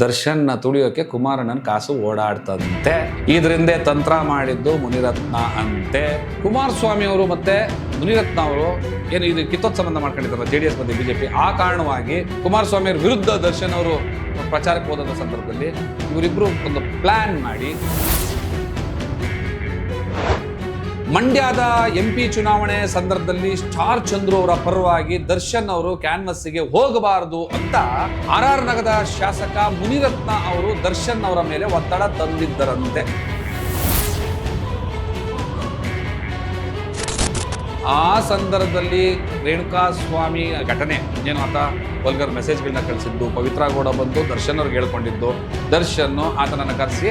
ದರ್ಶನ್ನ ತುಳಿಯೋಕೆ ಕುಮಾರಣ್ಣನ ಕಾಸು ಓಡಾಡ್ತದಂತೆ. ಇದರಿಂದ ತಂತ್ರ ಮಾಡಿದ್ದು ಮುನಿರತ್ನ ಅಂತೆ. ಕುಮಾರಸ್ವಾಮಿ ಅವರು ಮತ್ತೆ ಮುನಿರತ್ನ ಅವರು ಏನು ಇದು ಕಿತ್ತೋತ್ ಸಂಬಂಧ ಮಾಡ್ಕೊಂಡಿದ್ದಾರಲ್ಲ ಜೆ ಡಿ ಎಸ್ ಮತ್ತೆ ಬಿಜೆಪಿ, ಆ ಕಾರಣವಾಗಿ ಕುಮಾರಸ್ವಾಮಿ ಅವ್ರ ವಿರುದ್ಧ ದರ್ಶನ್ ಅವರು ಪ್ರಚಾರಕ್ಕೆ ಹೋದಂಥ ಸಂದರ್ಭದಲ್ಲಿ ಇವರಿಬ್ಬರು ಒಂದು ಪ್ಲಾನ್ ಮಾಡಿ ಮಂಡ್ಯದ ಎಂ ಪಿ ಚುನಾವಣೆ ಸಂದರ್ಭದಲ್ಲಿ ಸ್ಟಾರ್ ಚಂದ್ರು ಅವರ ಪರವಾಗಿ ದರ್ಶನ್ ಅವರು ಕ್ಯಾನ್ವಸ್ಸಿಗೆ ಹೋಗಬಾರದು ಅಂತ ಆರ್ ಆರ್ ನಗರದ ಶಾಸಕ ಮುನಿರತ್ನ ಅವರು ದರ್ಶನ್ ಅವರ ಮೇಲೆ ಒತ್ತಡ ತಂದಿದ್ದರಂತೆ. ಆ ಸಂದರ್ಭದಲ್ಲಿ ರೇಣುಕಾ ಸ್ವಾಮಿ ಘಟನೆ ಏನು ಆತ ವಲ್ಗರ್ ಮೆಸೇಜ್ಗಳನ್ನ ಕಳಿಸಿದ್ದು, ಪವಿತ್ರ ಗೌಡ ಬಂದು ದರ್ಶನ್ ಅವ್ರಿಗೆ ಹೇಳ್ಕೊಂಡಿದ್ದು, ದರ್ಶನ್ ಆತನನ್ನು ಕರೆಸಿ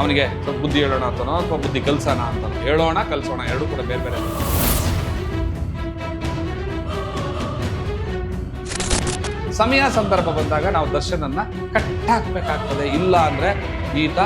ಅವನಿಗೆ ಸ್ವಲ್ಪ ಬುದ್ಧಿ ಹೇಳೋಣ ಅಂತನೋ ಅಥವಾ ಬುದ್ಧಿ ಕಲ್ಸೋಣ ಅಂತ. ಹೇಳೋಣ, ಕಲಿಸೋಣ. ಎರಡೂ ಕೂಡ ಬೇರೆ ಬೇರೆ. ಸಮಯ ಸಂದರ್ಭ ಬಂದಾಗ ನಾವು ದರ್ಶನನ್ನ ಕಟ್ಟಾಕ್ಬೇಕಾಗ್ತದೆ. ಇಲ್ಲ ಅಂದ್ರೆ ಈತ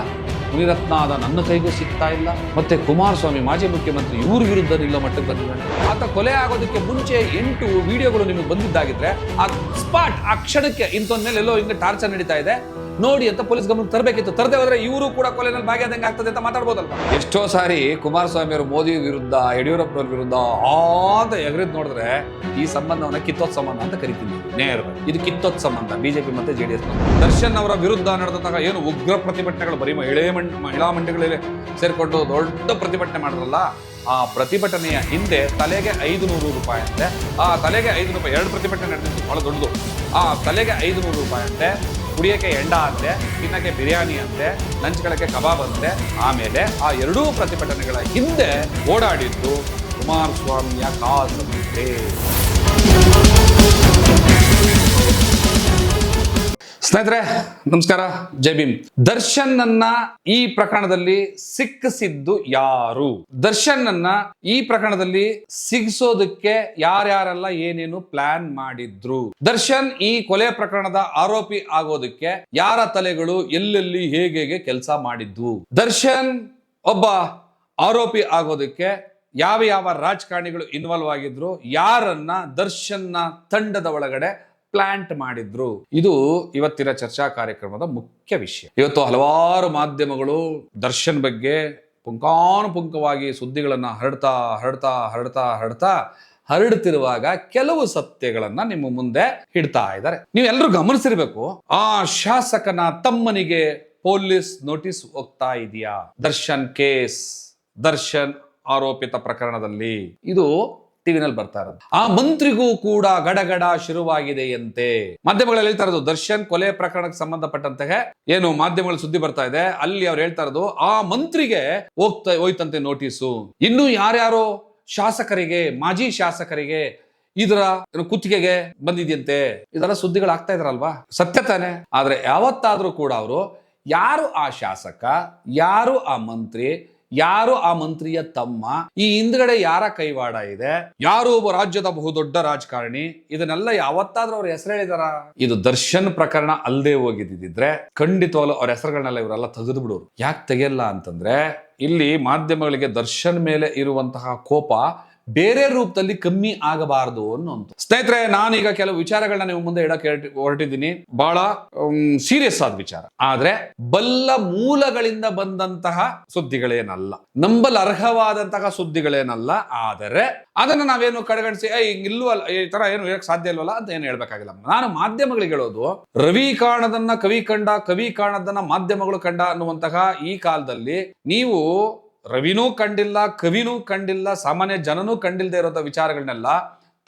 ಮುನಿರತ್ನ ಆದ ನನ್ನ ಕೈಗೂ ಸಿಗ್ತಾ ಇಲ್ಲ. ಮತ್ತೆ ಕುಮಾರಸ್ವಾಮಿ ಮಾಜಿ ಮುಖ್ಯಮಂತ್ರಿ ಇವ್ರ ವಿರುದ್ಧ ನಿಲ್ಲೋ ಮಟ್ಟಕ್ಕೆ ಬಂದಿದ್ದಾನೆ. ಆತ ಕೊಲೆ ಆಗೋದಕ್ಕೆ ಮುಂಚೆ ಎಂಟು ವಿಡಿಯೋಗಳು ನಿಮಗೆ ಬಂದಿದ್ದಾಗಿದ್ರೆ ಆ ಸ್ಪಾಟ್, ಆ ಕ್ಷಣಕ್ಕೆ ಇಂಥೊಂದ್ ಮೇಲೆ ಎಲ್ಲೋ ಹಿಂಗೆ ಟಾರ್ಚರ್ ನಡೀತಾ ಇದೆ. ನೋಡಿ ಅಂತ ಪೊಲೀಸ್ ಗಮನ ತರಬೇಕಿತ್ತು. ತರದೆ ಹೋದ್ರೆ ಇವರು ಕೂಡ ಕೊಲೆನಲ್ಲಿ ಭಾಗಿಯಾದಂಗೆ ಆಗ್ತದೆ ಅಂತ ಮಾತಾಡ್ಬೋದಲ್ವಾ? ಎಷ್ಟೋ ಸಾರಿ ಕುಮಾರಸ್ವಾಮಿ ಅವರು ಮೋದಿ ವಿರುದ್ಧ ಯಡಿಯೂರಪ್ಪನವ್ರ ವಿರುದ್ಧ ಆದ ಎಗರಿದ್ ನೋಡಿದ್ರೆ ಈ ಸಂಬಂಧವನ್ನ ಕಿತ್ತೋತ್ ಸಂಬಂಧ ಅಂತ ಕರಿತೀನಿ. ನೇರ ಇದು ಕಿತ್ತೋತ್ ಸಂಬಂಧ. ಬಿಜೆಪಿ ಮತ್ತೆ ಜೆಡಿಎಸ್ ದರ್ಶನ್ ಅವರ ವಿರುದ್ಧ ನಡೆದಂತಹ ಏನು ಉಗ್ರ ಪ್ರತಿಭಟನೆಗಳು ಬರೀ ಮಹಿಳೆ ಮಂಡ್ ಮಹಿಳಾ ಮಂಡಳಿಗಳಲ್ಲಿ ಸೇರ್ಕೊಂಡು ದೊಡ್ಡ ಪ್ರತಿಭಟನೆ ಮಾಡಿದ್ರಲ್ಲ ಆ ಪ್ರತಿಭಟನೆಯ ಹಿಂದೆ ತಲೆಗೆ ಐದು ನೂರು ರೂಪಾಯಿ ಅಂತೆ. ಆ ತಲೆಗೆ ಐದು ರೂಪಾಯಿ ಎರಡು ಪ್ರತಿಭಟನೆ ನಡೆದಿತ್ತು ಬಹಳ ದೊಡ್ಡದು. ಆ ತಲೆಗೆ ಐದು ನೂರು ರೂಪಾಯಿ ಅಂತೆ. ಕುಡಿಯೋಕೆ ಎಂಡ ಅಂತೆ, ತಿನ್ನಕ್ಕೆ ಬಿರಿಯಾನಿ ಅಂತೆ ಲಂಚ್ಗಳಕ್ಕೆ ಕಬಾಬ್ ಅಂತೆ, ಆಮೇಲೆ ಆ ಎರಡೂ ಪ್ರತಿಭಟನೆಗಳ ಹಿಂದೆ ಓಡಾಡಿದ್ದು ಕುಮಾರಸ್ವಾಮಿಯ ಕಾಸಂತೆ ಸ್ನೇಹಿತರೆ, ನಮಸ್ಕಾರ. ಜೈ ದರ್ಶನ್ ನನ್ನ ಈ ಪ್ರಕರಣದಲ್ಲಿ ಸಿಕ್ಕಿಸಿದ್ದು ಯಾರು? ದರ್ಶನ್ ನನ್ನ ಈ ಪ್ರಕರಣದಲ್ಲಿ ಸಿಗಿಸೋದಕ್ಕೆ ಯಾರ್ಯಾರೆಲ್ಲ ಏನೇನು ಪ್ಲಾನ್ ಮಾಡಿದ್ರು? ದರ್ಶನ್ ಈ ಕೊಲೆ ಪ್ರಕರಣದ ಆರೋಪಿ ಆಗೋದಕ್ಕೆ ಯಾರ ತಲೆಗಳು, ಎಲ್ಲೆಲ್ಲಿ, ಹೇಗೆ ಹೇಗೆ ಕೆಲಸ ಮಾಡಿದ್ವು? ದರ್ಶನ್ ಒಬ್ಬ ಆರೋಪಿ ಆಗೋದಕ್ಕೆ ಯಾವ ಯಾವ ರಾಜಕಾರಣಿಗಳು ಇನ್ವಾಲ್ವ್ ಆಗಿದ್ರು, ಯಾರನ್ನ ದರ್ಶನ್ನ ತಂಡದ ಒಳಗಡೆ ಪ್ಲಾಂಟ್ ಮಾಡಿದ್ರು. ಇದು ಇವತ್ತಿನ ಚರ್ಚಾ ಕಾರ್ಯಕ್ರಮದ ಮುಖ್ಯ ವಿಷಯ. ಇವತ್ತು ಹಲವಾರು ಮಾಧ್ಯಮಗಳು ದರ್ಶನ್ ಬಗ್ಗೆ ಪುಂಕಾನುಪುಂಕವಾಗಿ ಸುದ್ದಿಗಳನ್ನು ಹರಡ್ತಾ ಹರಡ್ತಾ ಹರಡ್ತಾ ಹರಡ್ತಾ ಹರಡುತ್ತಿರುವಾಗ ಕೆಲವು ಸತ್ಯಗಳನ್ನ ನಿಮ್ಮ ಮುಂದೆ ಇಡ್ತಾ ಇದ್ದಾರೆ. ನೀವೆಲ್ಲರೂ ಗಮನಿಸಿರ್ಬೇಕು, ಆ ಶಾಸಕನ ತಮ್ಮನಿಗೆ ಪೊಲೀಸ್ ನೋಟಿಸ್ ಹೋಗ್ತಾ ಇದೆಯಾ? ದರ್ಶನ್ ಕೇಸ್, ದರ್ಶನ್ ಆರೋಪಿತ ಪ್ರಕರಣದಲ್ಲಿ. ಇದು ಟಿವಿನಲ್ಲಿ ಬರ್ತಾ ಇರೋದು. ಆ ಮಂತ್ರಿಗೂ ಕೂಡ ಗಡಗಡ ಶುರುವಾಗಿದೆಯಂತೆ ಮಾಧ್ಯಮಗಳಲ್ಲಿ ಹೇಳ್ತಾ ಇರೋದು, ದರ್ಶನ್ ಕೊಲೆ ಪ್ರಕರಣಕ್ಕೆ ಸಂಬಂಧಪಟ್ಟಂತೆ ಏನು ಮಾಧ್ಯಮಗಳ ಸುದ್ದಿ ಬರ್ತಾ ಇದೆ, ಅಲ್ಲಿ ಅವ್ರು ಹೇಳ್ತಾ ಇರೋದು, ಆ ಮಂತ್ರಿಗೆ ಹೋಗ್ತಾ ಹೋಯ್ತಂತೆ ನೋಟಿಸು. ಇನ್ನು ಯಾರ್ಯಾರೋ ಶಾಸಕರಿಗೆ, ಮಾಜಿ ಶಾಸಕರಿಗೆ ಇದರ ಕುತ್ತಿಗೆಗೆ ಬಂದಿದೆಯಂತೆ. ಇದೆಲ್ಲ ಸುದ್ದಿಗಳು ಆಗ್ತಾ ಇದ್ರಲ್ವಾ? ಸತ್ಯ ತಾನೆ. ಆದ್ರೆ ಯಾವತ್ತಾದ್ರೂ ಕೂಡ ಅವರು, ಯಾರು ಆ ಶಾಸಕ, ಯಾರು ಆ ಮಂತ್ರಿ ಯಾರು ಆ ಮಂತ್ರಿಯ ತಮ್ಮ? ಈ ಹಿಂದ್ಗಡೆ ಯಾರ ಕೈವಾಡ ಇದೆ? ಯಾರು ಒಬ್ಬ ರಾಜ್ಯದ ಬಹುದೊಡ್ಡ ರಾಜಕಾರಣಿ? ಇದನ್ನೆಲ್ಲ ಯಾವತ್ತಾದ್ರೂ ಅವ್ರ ಹೆಸರು ಹೇಳಿದಾರ? ಇದು ದರ್ಶನ್ ಪ್ರಕರಣ ಅಲ್ಲದೆ ಹೋಗಿದ್ದಿದ್ರೆ ಖಂಡಿತವಾಗ್ಲೂ ಅವ್ರ ಹೆಸರುಗಳನ್ನೆಲ್ಲ ಇವರೆಲ್ಲ ತೆಗೆದು ಬಿಡೋರು. ಯಾಕೆ ತೆಗೆಯಲ್ಲ ಅಂತಂದ್ರೆ, ಇಲ್ಲಿ ಮಾಧ್ಯಮಗಳಿಗೆ ದರ್ಶನ್ ಮೇಲೆ ಇರುವಂತಹ ಕೋಪ ಬೇರೆ ರೂಪದಲ್ಲಿ ಕಮ್ಮಿ ಆಗಬಾರದು ಅನ್ನುವಂತ ಸ್ನೇಹಿತರೆ, ನಾನೀಗ ಕೆಲವು ವಿಚಾರಗಳನ್ನ ನಿಮ್ಮ ಮುಂದೆ ಇಡಕ್ಕೆ ಹೊರಟಿ- ಹೊರಟಿದ್ದೀನಿ. ಬಹಳ ಸೀರಿಯಸ್ ಆದ ವಿಚಾರ. ಆದ್ರೆ, ಬಲ್ಲ ಮೂಲಗಳಿಂದ ಬಂದಂತಹ ಸುದ್ದಿಗಳೇನಲ್ಲ. ನಂಬಲರ್ಹವಾದಂತಹ ಸುದ್ದಿಗಳೇನಲ್ಲ. ಆದರೆ, ಅದನ್ನ ನಾವೇನು ಕಡೆಗಣಿಸಿ ಹಿಂಗ್ ಇಲ್ವಲ್ಲ, ಈ ತರ ಏನು ಹೇಳಕ್ ಸಾಧ್ಯ ಇಲ್ವಲ್ಲ ಅಂತ ಏನು ಹೇಳ್ಬೇಕಾಗಿಲ್ಲ. ನಾನು ಮಾಧ್ಯಮಗಳಿಗೆ ಹೇಳೋದು, ರವಿ ಕಾಣದನ್ನ ಕವಿ ಕಂಡ, ಕವಿ ಕಾಣದನ್ನ ಮಾಧ್ಯಮಗಳು ಕಂಡ ಅನ್ನುವಂತಹ ಈ ಕಾಲದಲ್ಲಿ ನೀವು ರವಿನೂ ಕಂಡಿಲ್ಲ, ಕವಿನೂ ಕಂಡಿಲ್ಲ, ಸಾಮಾನ್ಯ ಜನನೂ ಕಂಡಿಲ್ಲದೆ ಇರೋಂಥ ವಿಚಾರಗಳನ್ನೆಲ್ಲ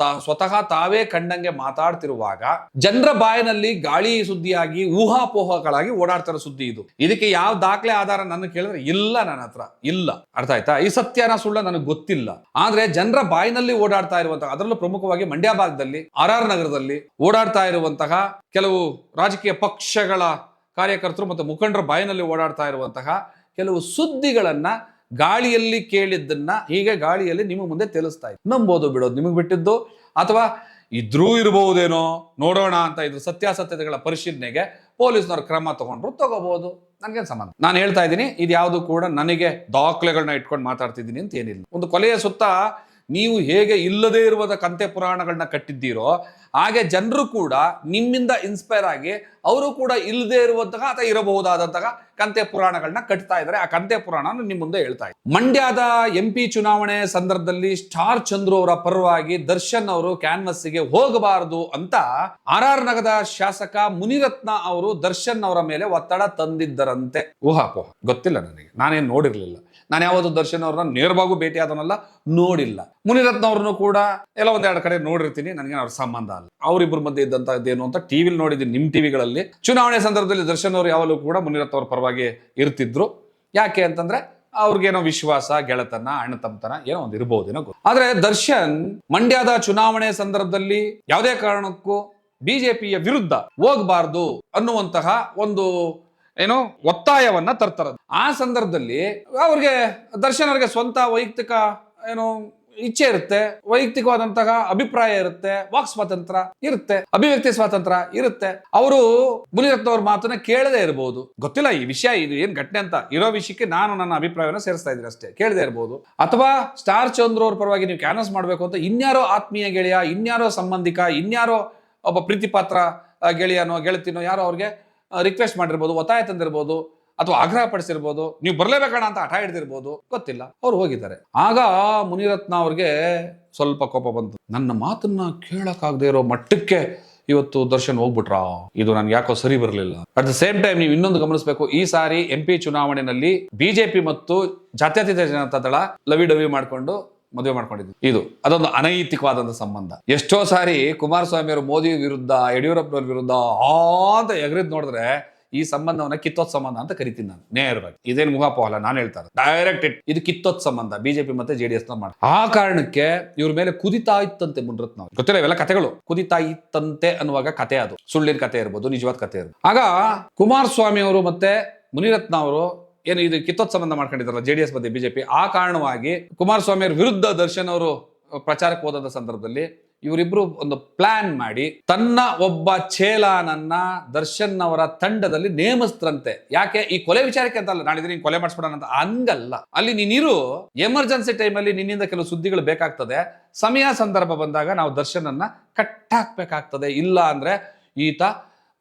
ತಾ ಸ್ವತಃ ತಾವೇ ಕಂಡಂಗೆ ಮಾತಾಡ್ತಿರುವಾಗ ಜನರ ಬಾಯಿನಲ್ಲಿ ಗಾಳಿ ಸುದ್ದಿಯಾಗಿ, ಊಹಾಪೋಹಗಳಾಗಿ ಓಡಾಡ್ತಿರೋ ಸುದ್ದಿ ಇದು. ಇದಕ್ಕೆ ಯಾವ ದಾಖಲೆ ಆಧಾರ ನನ್ನ ಕೇಳಿದ್ರೆ ಇಲ್ಲ ನನ್ನ ಹತ್ರ. ಇಲ್ಲ. ಅರ್ಥ ಆಯ್ತಾ? ಈ ಸತ್ಯನ ಸುಳ್ಳ ನನಗೆ ಗೊತ್ತಿಲ್ಲ. ಆದ್ರೆ ಜನರ ಬಾಯಿನಲ್ಲಿ ಓಡಾಡ್ತಾ ಇರುವಂತಹ ಅದರಲ್ಲೂ ಪ್ರಮುಖವಾಗಿ ಮಂಡ್ಯ ಭಾಗದಲ್ಲಿ, ಆರ್ ಆರ್ ನಗರದಲ್ಲಿ ಓಡಾಡ್ತಾ ಇರುವಂತಹ ಕೆಲವು ರಾಜಕೀಯ ಪಕ್ಷಗಳ ಕಾರ್ಯಕರ್ತರು ಮತ್ತು ಮುಖಂಡರ ಬಾಯಿನಲ್ಲಿ ಓಡಾಡ್ತಾ ಇರುವಂತಹ ಕೆಲವು ಸುದ್ದಿಗಳನ್ನ ಗಾಳಿಯಲ್ಲಿ ಕೇಳಿದ್ದನ್ನ ಹೀಗೆ ಗಾಳಿಯಲ್ಲಿ ನಿಮ್ಮ ಮುಂದೆ ತಿಳಿಸ್ತಾ ಇತ್ತು. ನಂಬೋದು ಬಿಡೋದು ನಿಮಗೆ ಬಿಟ್ಟಿದ್ದು. ಅಥವಾ ಇದ್ರೂ ಇರಬಹುದೇನೋ ನೋಡೋಣ ಅಂತ ಇದ್ರ ಸತ್ಯಾಸತ್ಯತೆಗಳ ಪರಿಶೀಲನೆಗೆ ಪೊಲೀಸ್ನವ್ರು ಕ್ರಮ ತಗೊಂಡ್ರು ತಗೋಬಹುದು ನನಗೇನು ಸಂಬಂಧ? ನಾನು ಹೇಳ್ತಾ ಇದ್ದೀನಿ ಇದು ಯಾವುದು ಕೂಡ ನನಗೆ ದಾಖಲೆಗಳನ್ನ ಇಟ್ಕೊಂಡು ಮಾತಾಡ್ತಿದ್ದೀನಿ ಅಂತ ಏನಿಲ್ಲ. ಒಂದು ಕೊಲೆಯ ಸುತ್ತ ನೀವು ಹೇಗೆ ಇಲ್ಲದೇ ಇರುವುದ ಕಂತೆ ಪುರಾಣಗಳನ್ನ ಕಟ್ಟಿದ್ದೀರೋ, ಹಾಗೆ ಜನರು ಕೂಡ ನಿಮ್ಮಿಂದ ಇನ್ಸ್ಪೈರ್ ಆಗಿ ಅವರು ಕೂಡ ಇಲ್ಲದೇ ಇರುವಂತಹ ಅಥವಾ ಇರಬಹುದಾದಂತಹ ಕಂತೆ ಪುರಾಣಗಳನ್ನ ಕಟ್ತಾ ಇದ್ದಾರೆ. ಆ ಕಂತೆ ಪುರಾಣ ನಿಮ್ಮ ಮುಂದೆ ಹೇಳ್ತಾ ಇದ್ದಾರೆ ಮಂಡ್ಯದ ಎಂ ಪಿ ಚುನಾವಣೆ ಸಂದರ್ಭದಲ್ಲಿ ಸ್ಟಾರ್ ಚಂದ್ರು ಅವರ ಪರವಾಗಿ ದರ್ಶನ್ ಅವರು ಕ್ಯಾನ್ವಸ್ಸಿಗೆ ಹೋಗಬಾರದು ಅಂತ ಆರ್ ಆರ್ ನಗರದ ಶಾಸಕ ಮುನಿರತ್ನ ಅವರು ದರ್ಶನ್ ಅವರ ಮೇಲೆ ಒತ್ತಡ ತಂದಿದ್ದರಂತೆ. ಊಹಾಪೋಹ. ಗೊತ್ತಿಲ್ಲ ನನಗೆ. ನಾನೇನ್ ನೋಡಿರ್ಲಿಲ್ಲ. ನಾನು ಯಾವತ್ತು ದರ್ಶನ್ ಅವ್ರನ್ನ ನೇರವಾಗೂ ಭೇಟಿ ಆದವನಲ್ಲ ನೋಡಿಲ್ಲ. ಮುನಿರತ್ನ ಅವ್ರನ್ನು ಕೂಡ ಎಲ್ಲ ಒಂದೆರಡು ಕಡೆ ನೋಡಿರ್ತೀನಿ, ನನಗೆ ಅವ್ರ ಸಂಬಂಧ ಅಲ್ಲ. ಅವರಿಬ್ಬರ ಮಧ್ಯೆ ಇದ್ದಂತಹದ್ದೇನು ಅಂತ ಟಿವಿಲಿ ನೋಡಿದ್ದೀನಿ ನಿಮ್ ಟಿವಿಗಳಲ್ಲಿ ಚುನಾವಣೆ ಸಂದರ್ಭದಲ್ಲಿ ದರ್ಶನ್ ಅವರು ಯಾವಾಗಲೂ ಕೂಡ ಮುನಿರತ್ನ ಅವ್ರ ಪರವಾಗಿ ಇರ್ತಿದ್ರು. ಯಾಕೆ ಅಂತಂದ್ರೆ ಅವ್ರಿಗೇನೋ ವಿಶ್ವಾಸ, ಗೆಳತನ ಅಣ್ಣ ತಮ್ಮತನ ಏನೋ ಒಂದು ಇರ್ಬೋದೇನೋ ಆದ್ರೆ ದರ್ಶನ್ ಮಂಡ್ಯದ ಚುನಾವಣೆ ಸಂದರ್ಭದಲ್ಲಿ ಯಾವುದೇ ಕಾರಣಕ್ಕೂ ಬಿಜೆಪಿಯ ವಿರುದ್ಧ ಹೋಗಬಾರ್ದು ಅನ್ನುವಂತಹ ಒಂದು ಏನು ಒತ್ತಾಯವನ್ನ ತರ್ತಾರ. ಆ ಸಂದರ್ಭದಲ್ಲಿ ಅವ್ರಿಗೆ ದರ್ಶನ್ ಸ್ವಂತ ವೈಯಕ್ತಿಕ ಏನು ಇಚ್ಛೆ ಇರುತ್ತೆ, ವೈಯಕ್ತಿಕವಾದಂತಹ ಅಭಿಪ್ರಾಯ ಇರುತ್ತೆ, ವಾಕ್ ಸ್ವಾತಂತ್ರ್ಯ ಇರುತ್ತೆ, ಅಭಿವ್ಯಕ್ತಿ ಸ್ವಾತಂತ್ರ್ಯ ಇರುತ್ತೆ. ಅವರು ಮುನಿರತ್ನ ಅವ್ರ ಮಾತನ್ನ ಕೇಳದೇ ಇರಬಹುದು ಗೊತ್ತಿಲ್ಲ ಈ ವಿಷಯ ಇದು ಏನ್ ಘಟನೆ ಅಂತ. ಇರೋ ವಿಷಯಕ್ಕೆ ನಾನು ನನ್ನ ಅಭಿಪ್ರಾಯವನ್ನು ಸೇರಿಸ್ತಾ ಇದ್ದೀನಿ ಅಷ್ಟೇ. ಕೇಳದೇ ಇರಬಹುದು ಅಥವಾ ಸ್ಟಾರ್ ಚಂದ್ರ ಅವ್ರ ಪರವಾಗಿ ನೀವು ಕ್ಯಾನ್ವಸ್ ಮಾಡಬೇಕು ಅಂತ ಇನ್ಯಾರೋ ಆತ್ಮೀಯ ಗೆಳೆಯ, ಇನ್ಯಾರೋ ಸಂಬಂಧಿಕ, ಇನ್ಯಾರೋ ಒಬ್ಬ ಪ್ರೀತಿಪಾತ್ರ ಪಾತ್ರ ಗೆಳೆಯನೋ, ಗೆಳತಿನೋ ಯಾರೋ ಅವ್ರಿಗೆ ರಿಕ್ವೆಸ್ಟ್ ಮಾಡಿರ್ಬೋದು, ಒತ್ತಾಯ ತಂದಿರ್ಬೋದು, ಅಥವಾ ಆಗ್ರಹ ಪಡಿಸಿರ್ಬೋದು, ನೀವು ಬರ್ಲೇಬೇಕಣ ಅಂತ ಹಠ ಹಿಡ್ದಿರ್ಬೋದು, ಗೊತ್ತಿಲ್ಲ. ಅವ್ರು ಹೋಗಿದ್ದಾರೆ. ಆಗ ಮುನಿರತ್ನ ಅವ್ರಿಗೆ ಸ್ವಲ್ಪ ಕೋಪ ಬಂತು. ನನ್ನ ಮಾತನ್ನ ಕೇಳಕ್ಕಾಗದೆ ಇರೋ ಮಟ್ಟಕ್ಕೆ ಇವತ್ತು ದರ್ಶನ್ ಹೋಗ್ಬಿಟ್ರಾ? ಇದು ನನ್ಗೆ ಯಾಕೋ ಸರಿ ಬರಲಿಲ್ಲ. ಅಟ್ ದ ಸೇಮ್ ಟೈಮ್ ನೀವು ಇನ್ನೊಂದು ಗಮನಿಸಬೇಕು. ಈ ಸಾರಿ ಎಂ ಪಿ ಚುನಾವಣೆಯಲ್ಲಿ ಬಿಜೆಪಿ ಮತ್ತು ಜಾತ್ಯತೀತ ಜನತಾ ದಳ ಲವಿ ಡವಿ ಮಾಡ್ಕೊಂಡು ಮದುವೆ ಮಾಡ್ಕೊಂಡಿದ್ದು ಇದು, ಅದೊಂದು ಅನೈತಿಕವಾದಂತ ಸಂಬಂಧ. ಎಷ್ಟೋ ಸಾರಿ ಕುಮಾರಸ್ವಾಮಿ ಅವರು ಮೋದಿ ವಿರುದ್ಧ, ಯಡಿಯೂರಪ್ಪನವ್ರ ವಿರುದ್ಧ ಆ ಅಂತ ಎಗರಿದ್ ನೋಡಿದ್ರೆ ಈ ಸಂಬಂಧವನ್ನ ಕಿತ್ತೋತ್ ಸಂಬಂಧ ಅಂತ ಕರಿತೀನಿ ನಾನು, ನೇರವಾಗಿ. ಇದೇನು ಅಲ್ಲ ನಾನು ಹೇಳ್ತಾರೆ ಡೈರೆಕ್ಟ್ ಇದು ಕಿತ್ತೋತ್ ಸಂಬಂಧ, ಬಿಜೆಪಿ ಮತ್ತೆ ಜೆ ಡಿ ಎಸ್ ಮಾಡಿ ಆ ಕಾರಣಕ್ಕೆ ಇವ್ರ ಮೇಲೆ ಕುದಿತಾ ಇತ್ತಂತೆ ಮುನ್ರತ್ನ ಅವ್ರು. ಗೊತ್ತಿಲ್ಲ, ಇವೆಲ್ಲ ಕಥೆಗಳು ಕುದಿತಾ ಇತ್ತಂತೆ ಅನ್ನುವಾಗ ಕತೆ ಅದು. ಸುಳ್ಳಿನ ಕತೆ ಇರ್ಬೋದು, ನಿಜವಾದ ಕತೆ ಇರ್ಬೋದು. ಆಗ ಕುಮಾರಸ್ವಾಮಿ ಅವರು ಮತ್ತೆ ಮುನಿರತ್ನ ಅವರು ಏನು ಇದು ಕಿತ್ತೋತ್ ಸಂಬಂಧ ಮಾಡ್ಕೊಂಡಿದ್ದಾರಲ್ಲ ಜೆ ಡಿ ಎಸ್ ಮತ್ತೆ ಬಿಜೆಪಿ? ಆ ಕಾರಣವಾಗಿ ಕುಮಾರಸ್ವಾಮಿ ಅವ್ರ ವಿರುದ್ಧ ದರ್ಶನ್ ಅವರು ಪ್ರಚಾರಕ್ಕೆ ಹೋದ ಸಂದರ್ಭದಲ್ಲಿ ಇವರಿಬ್ರು ಒಂದು ಪ್ಲಾನ್ ಮಾಡಿ ತನ್ನ ಒಬ್ಬ ಚೇಲಾನನ್ನ ದರ್ಶನ್ ಅವರ ತಂಡದಲ್ಲಿ ನೇಮಿಸ್ತಂತೆ ಯಾಕೆ? ಈ ಕೊಲೆ ವಿಚಾರಕ್ಕೆ ಅಂತ ಅಲ್ಲ, ನೀನು ಕೊಲೆ ಮಾಡಿಸ್ಬಿಡೋಣ ಅಂತ ಹಂಗಲ್ಲ. ಅಲ್ಲಿ ನೀನಿರು, ಎಮರ್ಜೆನ್ಸಿ ಟೈಮಲ್ಲಿ ನಿನ್ನಿಂದ ಕೆಲವು ಸುದ್ದಿಗಳು ಬೇಕಾಗ್ತದೆ. ಸಮಯ ಸಂದರ್ಭ ಬಂದಾಗ ನಾವು ದರ್ಶನನ್ನ ಕಟ್ಟಾಕ್ಬೇಕಾಗ್ತದೆ. ಇಲ್ಲ ಅಂದ್ರೆ ಈತ